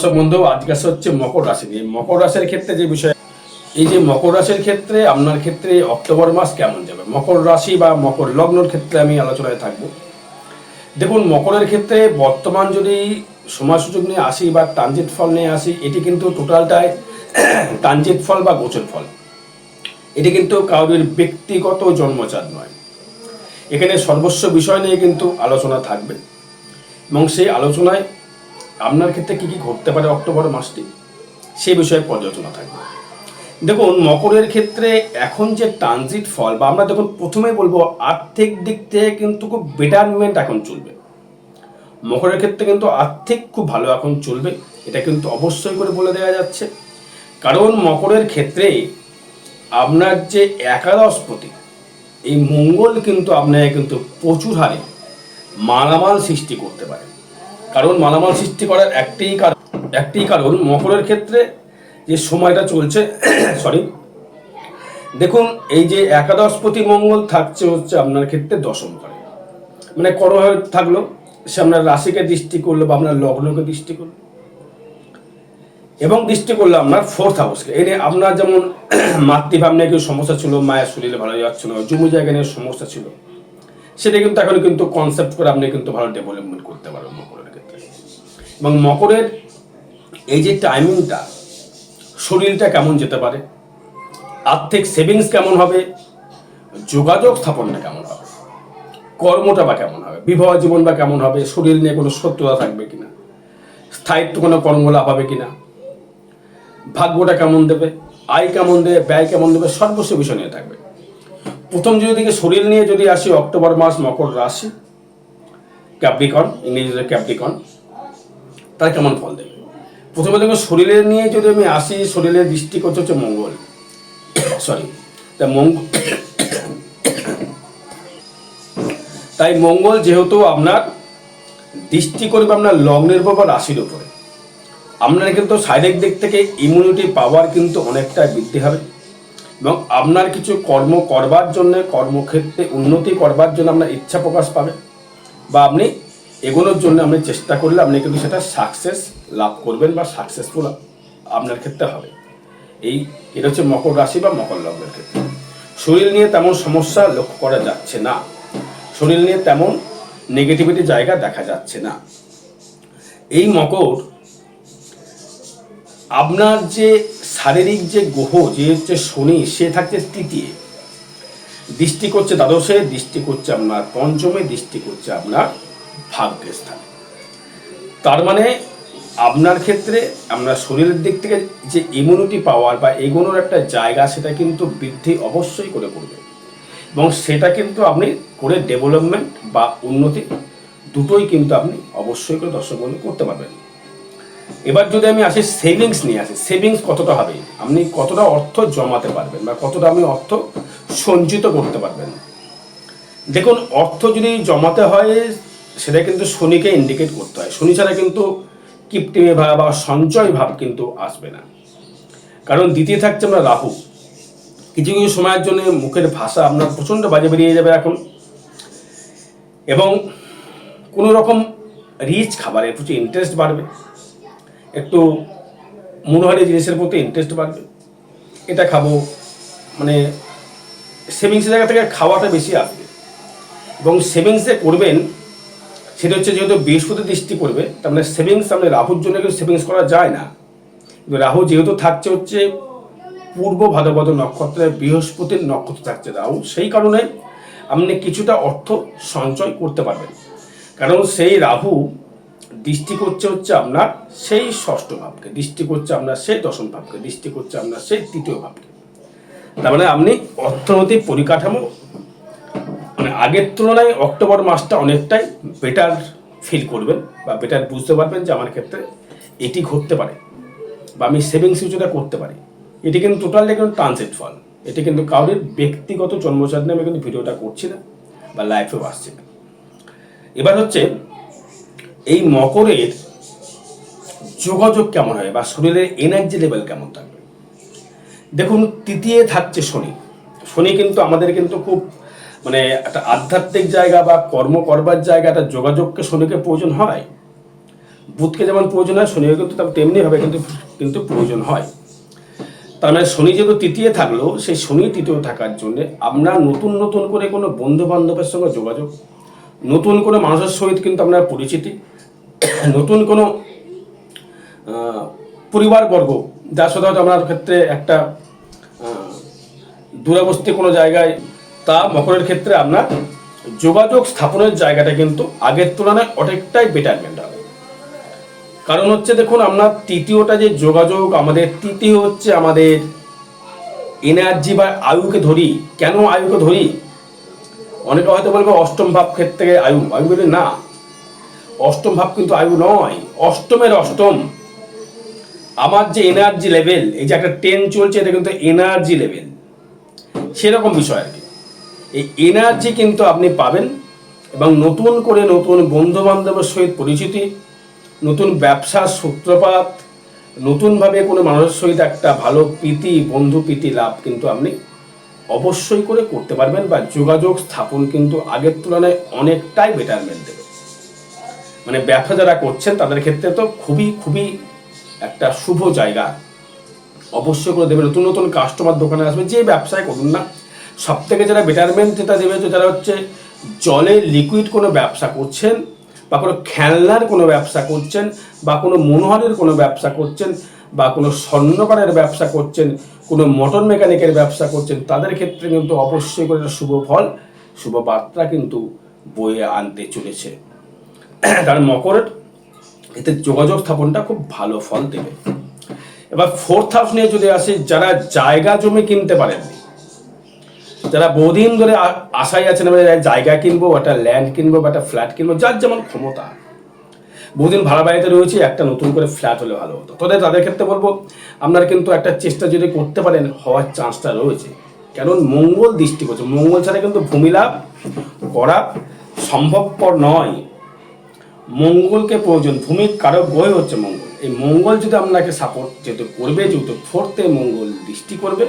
দর্শক বন্ধু, আজকে হচ্ছে মকর রাশি নিয়ে। মকর রাশির ক্ষেত্রে যে বিষয়, এই যে মকর রাশির ক্ষেত্রে আপনার ক্ষেত্রে অক্টোবর মাস কেমন যাবে? মকর রাশি বা মকর লগ্নর ক্ষেত্রে আমি আলোচনায় থাকব। দেখুন, মকরের ক্ষেত্রে বর্তমান যদি সময় সুযোগ নিয়ে আসি বা ট্রানজিট ফল নিয়ে আসি, এটি কিন্তু টোটালটাই ট্রানজিট ফল বা গোচর ফল। এটি কিন্তু কারোর ব্যক্তিগত জন্মচাঁদ নয়। এখানে সর্বস্ব বিষয় নিয়ে কিন্তু আলোচনা থাকবে। এবং সেই আলোচনায় আপনার ক্ষেত্রে কী কী ঘটতে পারে অক্টোবর মাসটি? সে বিষয়ে পর্যালোচনা থাকবে। দেখুন, মকরের ক্ষেত্রে এখন যে ট্রানজিট ফল বা আমরা দেখুন প্রথমেই বলব, আর্থিক দিক থেকে কিন্তু খুব বেটারমেন্ট এখন চলবে। মকরের ক্ষেত্রে কিন্তু আর্থিক খুব ভালো এখন চলবে, এটা কিন্তু অবশ্যই করে বলে দেওয়া যাচ্ছে। কারণ মকরের ক্ষেত্রে আপনার যে একাদশপতি এই মঙ্গল কিন্তু আপনাকে কিন্তু প্রচুর হারে মালামাল সৃষ্টি করতে পারে। কারণ মালামাল সৃষ্টি করার একটাই কারণ একটাই কারণ মকরের ক্ষেত্রে যে সময়টা চলছে সরি দেখুন, এই যে একাদশপতি মঙ্গল থাকছে হচ্ছে আপনার ক্ষেত্রে দশম ঘরে মানে করভাবে থাকল, সে আপনার রাশিকে দৃষ্টি করল বা আপনার লগ্নকে দৃষ্টি করল। এবং দৃষ্টি করল আপনার ফোর্থ হাউসকে এনে আপনার যেমন মাতৃভাব নিয়ে কিছু সমস্যা ছিল, মায়ের শরীরে ভালো যাচ্ছে না, জমি জায়গা নিয়ে সমস্যা ছিল, সেটা কিন্তু এখন কিন্তু কনসেপ্ট করে আপনি কিন্তু ভালো ডেভেলপমেন্ট করতে পারবেন এবং মকরের এই যে টাইমিংটা শরীরটা কেমন যেতে পারে? আর্থিক সেভিংস কেমন হবে? যোগাযোগ স্থাপনটা কেমন হবে? কর্মটা বা কেমন হবে? বিবাহ জীবন বা কেমন হবে? শরীর নিয়ে কোনো শত্রুতা থাকবে কিনা? স্থায়িত্ব কোনো কর্ম লাভ হবে কিনা? ভাগ্যটা কেমন দেবে? আয় কেমন দেবে? ব্যয় কেমন দেবে? সর্বস্ব বিষয় নিয়ে থাকবে। প্রথম যদি দিকে শরীর নিয়ে যদি আসি, অক্টোবর মাস মকর রাশি ক্যাপ্রিকন ইংরেজিতে ক্যাপ্রিকন তারা কেমন ফল দেবে? প্রথমে দেখুন শরীরের নিয়ে যদি আমি আসি শরীরের দৃষ্টি করছে হচ্ছে মঙ্গল। সরি তা মঙ্গল তাই মঙ্গল যেহেতু আপনার দৃষ্টি করবে আপনার লগ্নের উপর বা রাশির উপরে। আপনার কিন্তু শারীরিক দিক থেকে ইমিউনিটি পাওয়ার কিন্তু অনেকটা বৃদ্ধি হবে। এবং আপনার কিছু কর্ম করবার জন্য, কর্মক্ষেত্রে উন্নতি করবার জন্য আপনার ইচ্ছা প্রকাশ পাবে। বা আপনি এগোনোর জন্য আপনি চেষ্টা করলে আপনি কিন্তু সেটা সাকসেস লাভ করবেন বা সাকসেসফুল আপনার ক্ষেত্রে হবে। এই, এটা হচ্ছে মকর রাশি বা মকর লগ্নের ক্ষেত্রে। শরীর নিয়ে তেমন সমস্যা লক্ষ্য করা যাচ্ছে না। শরীর নিয়ে তেমন নেগেটিভিটি জায়গা দেখা যাচ্ছে না। এই মকর আপনার যে শারীরিক যে গ্রহ, যে হচ্ছে শনি, সে থাকছে তৃতীয়। দৃষ্টি করছে দ্বাদশে, দৃষ্টি করছে আপনার পঞ্চমে, দৃষ্টি করছে আপনার ভাগ্যের স্থানে তার মানে আপনার ক্ষেত্রে আপনার শরীরের দিক থেকে যে ইমিউনিটি পাওয়ার বা এগোনোর একটা জায়গা, সেটা কিন্তু বৃদ্ধি অবশ্যই করে করবে। এবং সেটা কিন্তু আপনি করে ডেভেলপমেন্ট বা উন্নতি দুটোই কিন্তু আপনি অবশ্যই করে দর্শক করতে পারবেন। এবার যদি আমি আসি সেভিংস নিয়ে আসি সেভিংস কতটা হবে? আপনি কতটা অর্থ জমাতে পারবেন বা কতটা আপনি অর্থ সঞ্চিত করতে পারবেন? দেখুন, অর্থ যদি জমাতে হয় সেটা কিন্তু শনিকে ইন্ডিকেট করতে হয়। শনি ছাড়া কিন্তু কিপটিমে ভাব বা সঞ্চয় ভাব কিন্তু আসবে না। কারণ দ্বিতীয় থাকছে আমরা রাহু। কিছু কিছু সময়ের জন্য মুখের ভাষা আপনার প্রচণ্ড বাজে বেরিয়ে যাবে এখন। এবং কোনো রকম রিচ খাবারের প্রতি ইন্টারেস্ট বাড়বে। একটু মনোহারি জিনিসের প্রতি ইন্টারেস্ট বাড়বে। এটা খাব মানে সেভিংসের জায়গা থেকে খাওয়াটা বেশি আসবে। এবং সেভিংসে করবেন সেটা হচ্ছে যেহেতু বৃহস্পতি দৃষ্টি করবে তার মানে সেভিংস আপনি রাহুর জন্য কিন্তু সেভিংস করা যায় না। রাহু যেহেতু থাকছে হচ্ছে পূর্ব ভাদ্রপদ নক্ষত্রে, বৃহস্পতির নক্ষত্র থাকছে রাহু, সেই কারণে আপনি কিছুটা অর্থ সঞ্চয় করতে পারবেন। কারণ সেই রাহু দৃষ্টি করছে হচ্ছে আপনার সেই ষষ্ঠ ভাবকে, দৃষ্টি করছে আপনার সেই দশম ভাবকে, দৃষ্টি করছে আপনার সেই তৃতীয় ভাবকে। তার মানে আপনি অর্থনৈতিক পরিকাঠামো মানে আগের তুলনায় অক্টোবর মাসটা অনেকটাই বেটার ফিল করবেন বা বেটার বুঝতে পারবেন যে আমার ক্ষেত্রে এটি ঘটতে পারে বা আমি সেভিংস কিছুটা করতে পারি। এটি কিন্তু টোটালি কিন্তু ট্রানজিট ফল এটি কিন্তু কারোর ব্যক্তিগত জন্মচাঁদ নিয়ে আমি কিন্তু ভিডিওটা করছি না বা লাইফেও আসছি না। এবার হচ্ছে, এই মকরের যোগাযোগ কেমন হয় বা শরীরের এনার্জি লেভেল কেমন থাকবে? দেখুন, তৃতীয় থাকছে শনি। শনি কিন্তু আমাদের কিন্তু খুব মানে একটা আধ্যাত্মিক জায়গা বা কর্ম করবার জায়গা, একটা যোগাযোগকে শনিকে প্রয়োজন হয়। বুধকে যেমন প্রয়োজন হয়, শনিও কিন্তু তার তেমনিভাবে কিন্তু কিন্তু প্রয়োজন হয়। তার মানে শনি যেহেতু তৃতীয় থাকল, সেই শনি তৃতীয় থাকার জন্যে আমরা নতুন নতুন করে কোনো বন্ধু বান্ধবের সঙ্গে যোগাযোগ, নতুন কোনো মানুষের সহিত কিন্তু আপনার পরিচিতি, নতুন কোনো পরিবারবর্গ, যার সাথে হয়তো ক্ষেত্রে একটা দূরাবস্থি কোনো জায়গায় তা মকরের ক্ষেত্রে আপনার যোগাযোগ স্থাপনের জায়গাটা কিন্তু আগের তুলনায় অনেকটাই বেটারমেন্ট হবে। কারণ হচ্ছে দেখুন, আপনার তৃতীয়টা যে যোগাযোগ, আমাদের তৃতীয় হচ্ছে আমাদের এনার্জি বা আয়ুকে ধরি। কেন আয়ুকে ধরি? অনেকে হয়তো বলবে অষ্টম ভাব ক্ষেত্রে আয়ু। আয়ু বলে না। অষ্টম ভাব কিন্তু আয়ু নয়। অষ্টমের অষ্টম। আমার যে এনার্জি লেভেল এই যে একটা ট্রেন চলছে, এটা কিন্তু এনার্জি লেভেল সেরকম বিষয় আর কি। এই এনার্জি কিন্তু আপনি পাবেন এবং নতুন করে নতুন বন্ধু বান্ধবের সহিত পরিচিতি, নতুন ব্যবসার সূত্রপাত, নতুনভাবে কোনো মানুষের সহিত একটা ভালো প্রীতি, বন্ধু প্রীতি লাভ কিন্তু আপনি অবশ্যই করে করতে পারবেন বা যোগাযোগ স্থাপন কিন্তু আগের তুলনায় অনেকটাই বেটারমেন্ট দেবে। মানে ব্যবসা যারা করছেন তাদের ক্ষেত্রে তো খুবই খুবই একটা শুভ জায়গা। অবশ্যই করে দেবে। নতুন নতুন কাস্টমার দোকানে আসবে, যে ব্যবসায় করুন না সব থেকে যারা বেটারমেন্ট যেটা দেবে যারা হচ্ছে জলে লিকুইড কোনো ব্যবসা করছেন বা কোনো খেলনার কোনো ব্যবসা করছেন বা কোনো মনোহরের কোনো ব্যবসা করছেন বা কোনো স্বর্ণকারের ব্যবসা করছেন, কোনো মোটর মেকানিকের ব্যবসা করছেন, তাদের ক্ষেত্রে কিন্তু অবশ্যই করে শুভ ফল, শুভ বার্তা কিন্তু বয়ে আনতে চলেছে। কারণ মকরের এতে যোগাযোগ স্থাপনটা খুব ভালো ফল দেবে। এবার ফোর্থ হাউস নিয়ে যদি আসি, যারা জায়গা জমি কিনতে পারেননি যারা বহুদিন ধরে আশায় আছেন জায়গা কিনবো, একটা ল্যান্ড কিনবো বা একটা ফ্ল্যাট কিনবো, যার যেমন ক্ষমতা। বহুদিন ভাড়া বাড়িতে রয়েছে, একটা নতুন করে ফ্ল্যাট হলে ভালো হতো। তবে তাদের ক্ষেত্রে বলব, আপনার কিন্তু একটা চেষ্টা যদি করতে পারেন, হওয়ার চান্সটা রয়েছে। কারণ মঙ্গল দৃষ্টি করছে মঙ্গল ছাড়া কিন্তু ভূমি লাভ করা সম্ভবপর নয়। মঙ্গলকে প্রয়োজন। ভূমির কারক গ্রহ হচ্ছে মঙ্গল। এই মঙ্গল যদি আপনাকে সাপোর্ট যেহেতু করবে যেহেতু ফোর্থে মঙ্গল দৃষ্টি করবে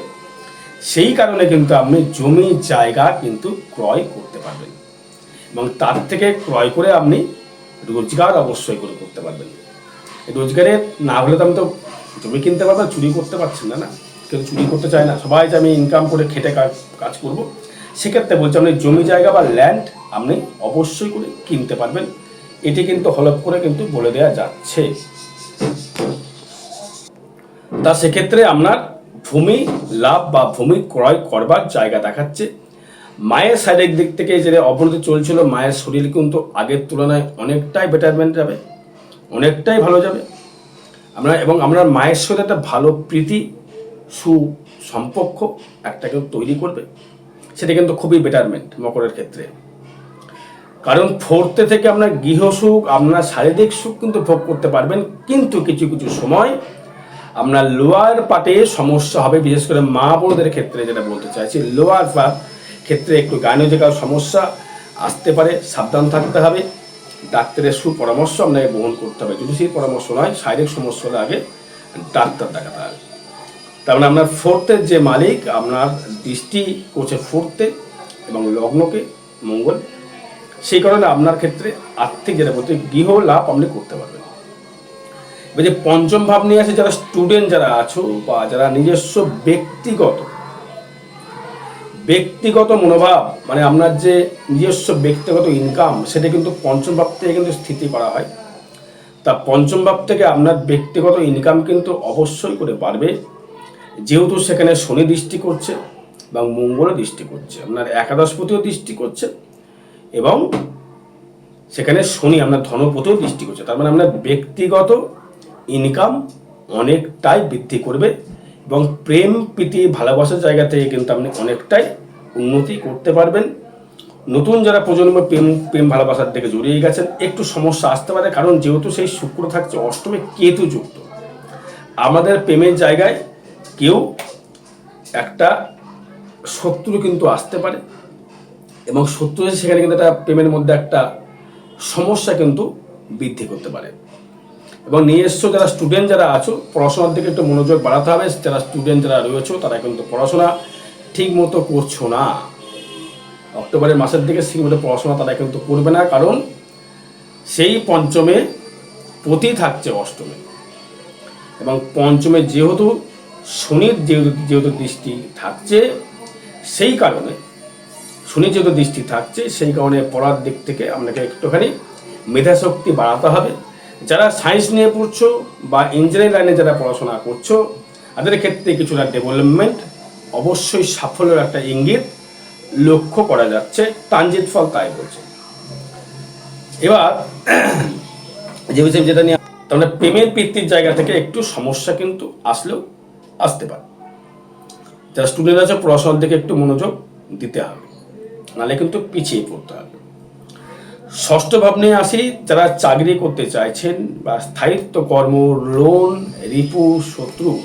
সেই কারণে কিন্তু আপনি জমি জায়গা কিন্তু ক্রয় করতে পারবেন। এবং তার থেকে ক্রয় করে আপনি রোজগার অবশ্যই করে করতে পারবেন। রোজগারে না হলে তো আমি তো জমি কিনতে পারব, চুরি করতে পারছেন না না? কেউ চুরি করতে চায় না। সবাই যে আমি ইনকাম করে খেটে কাজ কাজ করব। সেক্ষেত্রে বলছি আপনি জমি জায়গা বা ল্যান্ড আপনি অবশ্যই করে কিনতে পারবেন। এটি কিন্তু হলপ করে কিন্তু বলে দেওয়া যাচ্ছে। তা সেক্ষেত্রে আপনার ভূমি লাভ বা ভূমি ক্রয় করবার জায়গা দেখাচ্ছে। মায়ের শারীরিক দিক থেকে যে অবনতি চলছিল, মায়ের শরীর কিন্তু আগের তুলনায় অনেকটাই বেটারমেন্ট যাবে অনেকটাই ভালো যাবে। আমরা এবং আমরা মায়ের সাথে একটা ভালো প্রীতি সু সম্পর্ক একটা কিন্তু তৈরি করবে। সেটা কিন্তু খুবই বেটারমেন্ট মকরের ক্ষেত্রে। কারণ ফোর্থে থেকে আপনার গৃহ সুখ, আপনার শারীরিক সুখ কিন্তু ভোগ করতে পারবেন, কিন্তু কিছু কিছু সময় আপনার লোয়ার পার্টে সমস্যা হবে, বিশেষ করে মা বোনদের ক্ষেত্রে যেটা বলতে চাইছি। লোয়ার পার্ট ক্ষেত্রে একটু গাইনোজিক্যাল সমস্যা আসতে পারে, সাবধান থাকতে হবে। ডাক্তারের সুপরামর্শ আপনাকে গ্রহণ করতে হবে। যদি সেই পরামর্শ নয় শারীরিক সমস্যা হলে আগে ডাক্তার দেখাতে হবে। তার মানে আপনার ফোর্থের যে মালিক, আপনার দৃষ্টি করছে ফোর্থে এবং লগ্নকে মঙ্গল। সেই কারণে আপনার ক্ষেত্রে আর্থিক যেটা বলতে গৃহ লাভ আপনি করতে পারবেন। যে পঞ্চম ভাব নিয়ে আসে যারা স্টুডেন্ট যারা আছো বা যারা নিজস্ব ব্যক্তিগত ব্যক্তিগত মনোভাব মানে আপনার যে নিজস্ব ব্যক্তিগত ইনকাম সেটা কিন্তু পঞ্চম ভাব থেকে কিন্তু স্থিতি করা হয়। তা পঞ্চম ভাব থেকে আপনার ব্যক্তিগত ইনকাম কিন্তু অবশ্যই করে বাড়বে, যেহেতু সেখানে শনি দৃষ্টি করছে এবং মঙ্গলও দৃষ্টি করছে, আপনার একাদশপতিও দৃষ্টি করছে এবং সেখানে শনি আপনার ধনপতিও দৃষ্টি করছে। তার মানে আপনার ব্যক্তিগত ইনকাম অনেকটাই বৃদ্ধি করবে এবং প্রেম, প্রীতি, ভালোবাসার জায়গা থেকে কিন্তু আপনি অনেকটাই উন্নতি করতে পারবেন। নতুন যারা প্রজন্ম প্রেম প্রেম, ভালোবাসার দিকে জড়িয়ে গেছেন, একটু সমস্যা আসতে পারে, কারণ যেহেতু সেই শুক্র থাকছে অষ্টমে কেতু যুক্ত। আমাদের প্রেমের জায়গায় কেউ একটা শত্রু কিন্তু আসতে পারে এবং শত্রু সেখানে কিন্তু একটা প্রেমের মধ্যে একটা সমস্যা কিন্তু বৃদ্ধি করতে পারে। এবং নিজস্ব যারা স্টুডেন্ট যারা আছো, পড়াশোনার দিকে একটু মনোযোগ বাড়াতে হবে, যারা স্টুডেন্ট যারা রয়েছে, তারা কিন্তু পড়াশোনা ঠিক মতো করছ না। অক্টোবরের মাসের দিকে ঠিক মতো পড়াশোনা তারা কিন্তু করবে না, কারণ সেই পঞ্চমে পতি থাকছে অষ্টমে। এবং পঞ্চমে যেহেতু শনির যেহেতু যেহেতু দৃষ্টি থাকছে, সেই কারণে শনি যেহেতু দৃষ্টি থাকছে, সেই কারণে পড়ার দিক থেকে আপনাকে একটুখানি মেধাশক্তি বাড়াতে হবে। যারা সায়েন্স নিয়ে পড়ছো বা ইঞ্জিনিয়ারিং লাইনে যারা পড়াশোনা করছ, তাদের ক্ষেত্রে কিছুটা ডেভেলপমেন্ট অবশ্যই সাফল্যের একটা ইঙ্গিত লক্ষ্য করা যাচ্ছে, ট্রানজিট ফল তাই বলছে এবার, যে বিষয় যেটা নিয়ে মানে প্রেমের বৃত্তির জায়গা থেকে একটু সমস্যা কিন্তু আসলেও আসতে পারে। যারা স্টুডেন্ট আছে, পড়াশোনার দিকে একটু মনোযোগ দিতে হবে। নাহলে কিন্তু পিছিয়ে পড়তে হবে। ষষ্ঠ ভাব নিয়ে আসি, যারা চাকরি করতে চাইছেন বা স্থায়িত্ব কর্ম লোন রিপু শত্রু।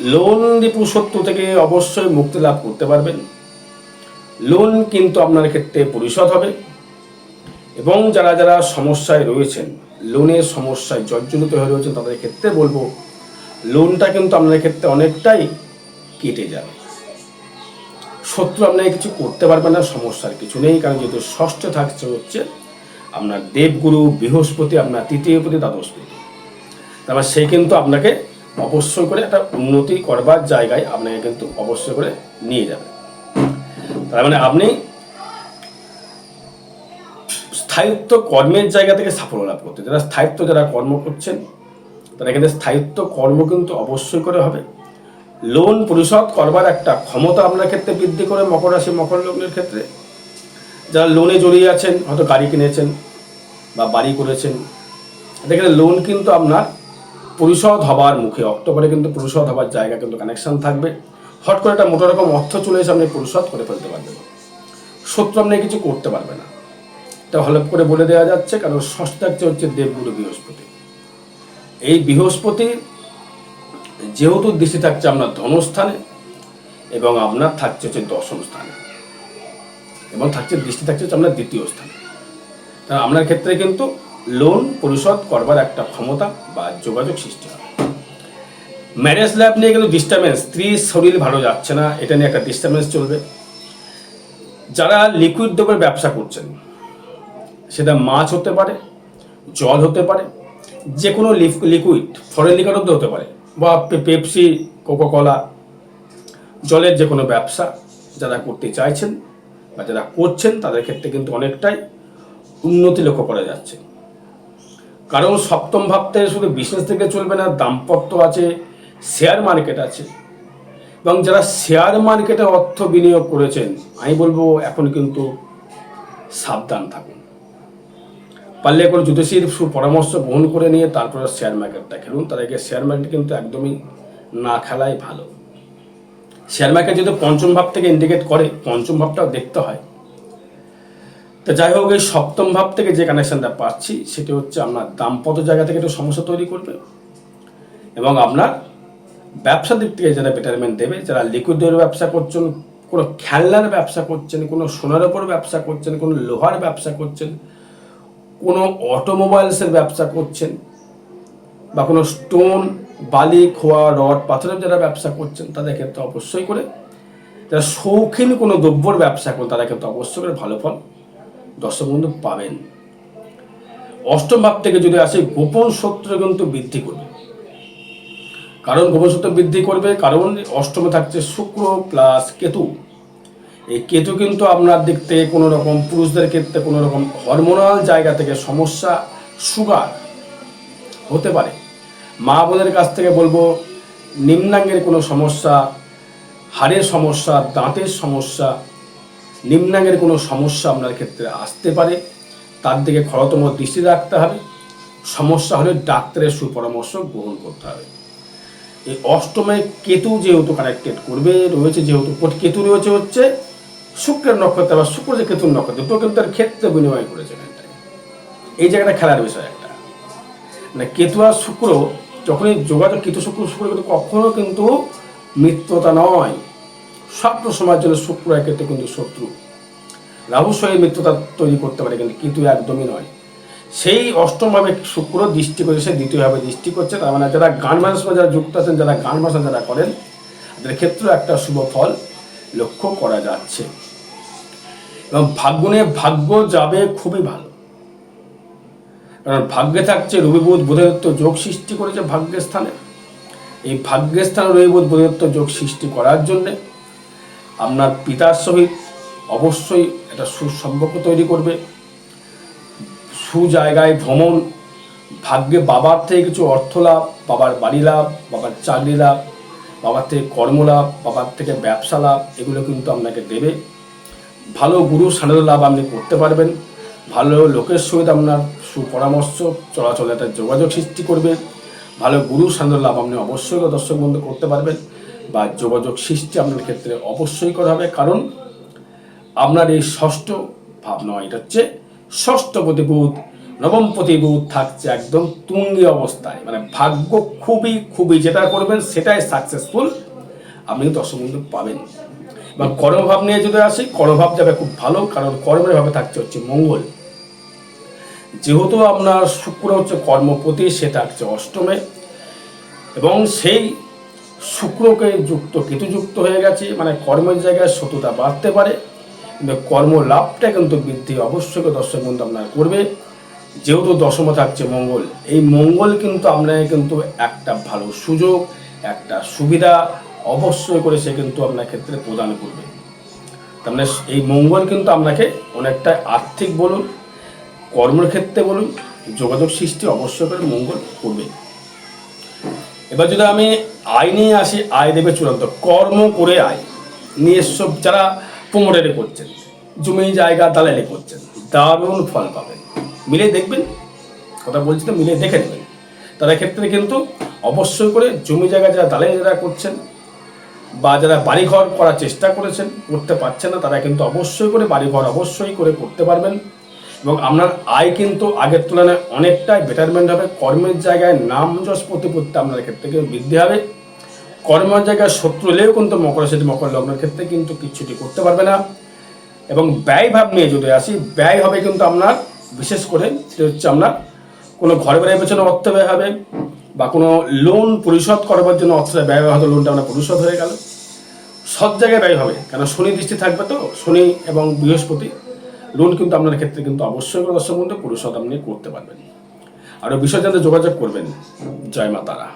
লোন রিপু শত্রু থেকে অবশ্যই মুক্তি লাভ করতে পারবেন। লোন কিন্তু আপনার ক্ষেত্রে পরিশোধ হবে। এবং যারা যারা সমস্যায় রয়েছেন লোনের সমস্যায় জর্জরিত হয়ে রয়েছেন, তাদের ক্ষেত্রে বলব লোনটা কিন্তু আপনাদের ক্ষেত্রে অনেকটাই কেটে যাবে। শত্রু আপনাকে কিছু করতে পারবেন না, সমস্যার কিছু নেই, কারণ যেহেতু ষষ্ঠ থাকছে হচ্ছে আপনার দেবগুরু, বৃহস্পতি, আপনার তৃতীয় প্রতি দ্বাদশপতি তারপর সে কিন্তু আপনাকে অবশ্যই করে একটা উন্নতি করবার জায়গায় আপনাকে কিন্তু অবশ্যই করে নিয়ে যাবে। তার মানে আপনি স্থায়িত্ব কর্মের জায়গা থেকে সাফল্য লাভ করতে যারা স্থায়িত্ব যারা কর্ম করছেন, তারা এখানে স্থায়িত্ব কর্ম কিন্তু অবশ্যই করে হবে। লোন পরিশোধ করবার একটা ক্ষমতা আপনার ক্ষেত্রে বৃদ্ধি করে মকর রাশি, মকর লগ্নের ক্ষেত্রে। যারা লোনে জড়িয়ে আছেন, হয়তো গাড়ি কিনেছেন বা বাড়ি করেছেন এখানে লোন কিন্তু আপনার পরিশোধ হবার মুখে, অক্টোবরে কিন্তু পরিশোধ হবার জায়গা কিন্তু কানেকশন থাকবে। হট করে একটা মোটো রকম অর্থ চলে এসে আপনি পরিশোধ করে ফেলতে পারবেন। শত্রু আপনি কিছু করতে পারবে না। এটা ভালো করে বলে দেওয়া যাচ্ছে, কারণ ষষ্ঠাচ্ছে হচ্ছে দেবগুরু বৃহস্পতি। এই বৃহস্পতি যেহেতু দৃষ্টি থাকছে আপনার ধনস্থানে এবং আপনার থাকছে হচ্ছে দশম স্থানে এবং থাকছে দৃষ্টি থাকছে হচ্ছে আপনার দ্বিতীয় স্থানে। তা আপনার ক্ষেত্রে কিন্তু লোন পরিশোধ করবার একটা ক্ষমতা বা যোগাযোগ সৃষ্টি হবে। ম্যারেজ লাইফ নিয়ে কিন্তু ডিস্টার্বেন্স স্ত্রীর শরীর ভালো যাচ্ছে না, এটা নিয়ে একটা ডিস্টার্বেন্স চলবে। যারা লিকুইড দ্রব্যের ব্যবসা করছেন, সেটা মাছ হতে পারে, জল হতে পারে যে কোনো লিকুইড ফরেন লিকার হতে পারে বা পেপসি কোকোকলা জলের যে কোনো ব্যবসা যারা করতে চাইছেন বা যারা করছেন তাদের ক্ষেত্রে কিন্তু অনেকটাই উন্নতি লক্ষ্য করা যাচ্ছে। কারণ সপ্তম ভাবতে শুধু বিজনেস থেকে চলবে না, দাম্পত্য আছে শেয়ার মার্কেট আছে। এবং যারা শেয়ার মার্কেটে অর্থ বিনিয়োগ করেছেন, আমি বলব এখন কিন্তু সাবধান থাকুন। পারলে কোনো জ্যোতিষীর পরামর্শ গ্রহণ করে নিয়ে তারপরে শেয়ার মার্কেটটা খেলুন। তার আগে শেয়ার মার্কেট কিন্তু একদমই না খেলাই ভালো। শেয়ার মার্কেট যদি পঞ্চম ভাব থেকে ইন্ডিকেট করে, পঞ্চম ভাবটাও দেখতে হয়। তো যাই হোক, এই সপ্তম ভাব থেকে যে কানেকশনটা পাচ্ছি, সেটি হচ্ছে আপনার দাম্পত্য জায়গা থেকে একটু সমস্যা তৈরি করবে এবং আপনার ব্যবসা দিক থেকে যারা বেটারমেন্ট দেবে, যারা লিকুইডের ব্যবসা করছেন, কোনো খেলনার ব্যবসা করছেন, কোনো সোনার ওপর ব্যবসা করছেন, কোনো লোহার ব্যবসা করছেন কোনো অটোমোবাইলসের ব্যবসা করছেন বা কোনো স্টোন বালি, খোয়া, রড, পাথরের যারা ব্যবসা করছেন, তাদের ক্ষেত্রে অবশ্যই করে। যারা শৌখিন কোনো দ্রব্যর ব্যবসা করেন তারা ক্ষেত্রে অবশ্যই করে ভালো ফল। দর্শক বন্ধু, পাবেন। অষ্টম ভাব থেকে যদি আসে, গোপন শত্রু কিন্তু বৃদ্ধি করবে। কারণ গোপন শত্রু বৃদ্ধি করবে? কারণ অষ্টমে থাকছে শুক্র প্লাস কেতু। এই কেতু কিন্তু আপনার দিক থেকে কোনো রকম পুরুষদের ক্ষেত্রে কোনো রকম হরমোনাল জায়গা থেকে সমস্যা সুগার হতে পারে। মা বোনের কাছ থেকে বলব, নিম্নাঙ্গের কোনো সমস্যা, হাড়ের সমস্যা, দাঁতের সমস্যা, নিম্নাঙ্গের কোনো সমস্যা আপনার ক্ষেত্রে আসতে পারে। তার দিকে খরতম দৃষ্টি রাখতে হবে। সমস্যা হলে ডাক্তারের সুপরামর্শ গ্রহণ করতে হবে। এই অষ্টমে কেতু যেহেতু কানেক্টেড করবে, রয়েছে যেহেতু কেতু রয়েছে হচ্ছে শুক্রের নক্ষত্র বা শুক্র যে কেতুর নক্ষত্র, দুটো কিন্তু তার ক্ষেত্রে বিনিময় করেছে এই জায়গাটা খেলার বিষয় একটা। মানে কেতু আর শুক্র, যখনই যোগাযোগ কেতু, শুক্র শুক্র, কিন্তু কখনো কিন্তু মিত্রতা নয়। স্বপ্ন সময়ের জন্য শুক্র এক্ষেত্রে কিন্তু শত্রু। রাহু সহি মিত্রতা তৈরি করতে পারে, কিন্তু কেতু একদমই নয়। সেই অষ্টমভাবে শুক্র দৃষ্টি করে, সে দ্বিতীয়ভাবে দৃষ্টি করছে। তার মানে যারা গান মানুষ যারা যুক্ত আছেন, যারা গান ভাষা যারা করেন, তাদের ক্ষেত্রে একটা শুভ ফল লক্ষ্য করা যাচ্ছে। এবং ভাগ্য নিয়ে ভাগ্য যাবে খুবই ভালো। কারণ ভাগ্যে থাকছে রবিবোধ বোধদত্ত যোগ সৃষ্টি করেছে ভাগ্যের স্থানে। এই ভাগ্যের স্থানে রবিবোধ বোধদত্ত যোগ সৃষ্টি করার জন্যে আপনার পিতার সহিত অবশ্যই একটা সুসম্পর্ক তৈরি করবে। সু জায়গায় ভ্রমণ, ভাগ্যে বাবার থেকে কিছু অর্থ লাভ, বাবার বাড়ি লাভ, বাবার চাকরি লাভ, বাবার থেকে কর্মলাভ বাবার থেকে ব্যবসা লাভ, এগুলো কিন্তু আপনাকে দেবে। ভালো গুরু সান্নিধ্য লাভ আপনি করতে পারবেন। ভালো লোকের সহিত আপনার সুপরামর্শ, চলাচলে একটা যোগাযোগ সৃষ্টি করবে। ভালো গুরু সান্নিধ্য লাভ আপনি অবশ্যই দর্শক বন্ধু করতে পারবেন বা যোগাযোগ সৃষ্টি আপনার ক্ষেত্রে অবশ্যই করা হবে। কারণ আপনার এই ষষ্ঠ ভাব নয় এটা হচ্ছে ষষ্ঠ প্রতিভূত, নবম প্রতিভূত থাকছে একদম তুঙ্গি অবস্থায়। মানে ভাগ্য খুবই খুবই যেটা করবেন সেটাই সাকসেসফুল আপনি দর্শক বন্ধু পাবেন। এবং কর্মভাব নিয়ে যদি আসি কর্মভাব যাবে খুব ভালো, কারণ কর্মের ভাবে থাকছে হচ্ছে মঙ্গল। যেহেতু আপনার শুক্র হচ্ছে কর্মপতি, সে থাকছে অষ্টমে, এবং সেই শুক্রকে যুক্ত, কেতুযুক্ত হয়ে গেছে মানে কর্মের জায়গায় শত্রুতা বাড়তে পারে, কিন্তু কর্ম লাভটা কিন্তু বৃদ্ধি অবশ্যই দর্শক বন্ধু আপনার করবে। যেহেতু দশম থাকছে মঙ্গল, এই মঙ্গল কিন্তু আপনাকে কিন্তু একটা ভালো সুযোগ, একটা সুবিধা অবশ্যই করে সে কিন্তু আপনার ক্ষেত্রে প্রদান করবে। তার মানে এই মঙ্গল কিন্তু আপনাকে অনেকটা আর্থিক বলুন, কর্মের ক্ষেত্রে বলুন, যোগাযোগ সৃষ্টি অবশ্যই করে মঙ্গল করবে। এবার যদি আমি আয় নিয়ে আসি, আয় দেবে চূড়ান্ত। কর্ম করে আয়। নিয়ে সব যারা প্রমোটারি করছেন, জমি, জায়গা, দালালি করছেন, দারুণ ফল পাবেন মিলে দেখবেন, কথা বলছি তো, মিলে দেখে নেবেন। তাদের ক্ষেত্রে কিন্তু অবশ্যই করে জমি, জায়গা, যারা দালালি যারা করছেন বা যারা বাড়িঘর করার চেষ্টা করেছেন, করতে পারছেন না, তারা কিন্তু অবশ্যই করে, বাড়িঘর অবশ্যই করে করতে পারবেন। এবং আপনার আয় কিন্তু আগের তুলনায় অনেকটাই বেটারমেন্ট হবে। কর্মের জায়গায় নাম যশ প্রতিপত্তি আপনার ক্ষেত্রে কিন্তু বৃদ্ধি হবে। কর্মের জায়গায় শত্রু এলেও কিন্তু মকর সেটি মকর লগ্নের ক্ষেত্রে কিন্তু কিচ্ছুটি করতে পারবে না। এবং ব্যয় ভাব নিয়ে যদি আসি, ব্যয় হবে কিন্তু আপনার, বিশেষ করে সেটা হচ্ছে আপনার কোনো ঘর বাড়ির পেছনে অর্থ ব্যয় হবে বা কোনো লোন পরিশোধ করবার জন্য অর্থ ব্যয় হয়তো লোনটা আমরা পরিশোধ হয়ে গেল। সব জায়গায় ব্যয় হবে, কেন শনি দৃষ্টি থাকবে তো? শনি এবং বৃহস্পতি লোন কিন্তু আপনার ক্ষেত্রে কিন্তু অবশ্যই দর্শক বন্ধু পরিশোধ আপনি করতে পারবেন। আরও বিষয় যাতে যোগাযোগ করবেন। জয় মা তারা।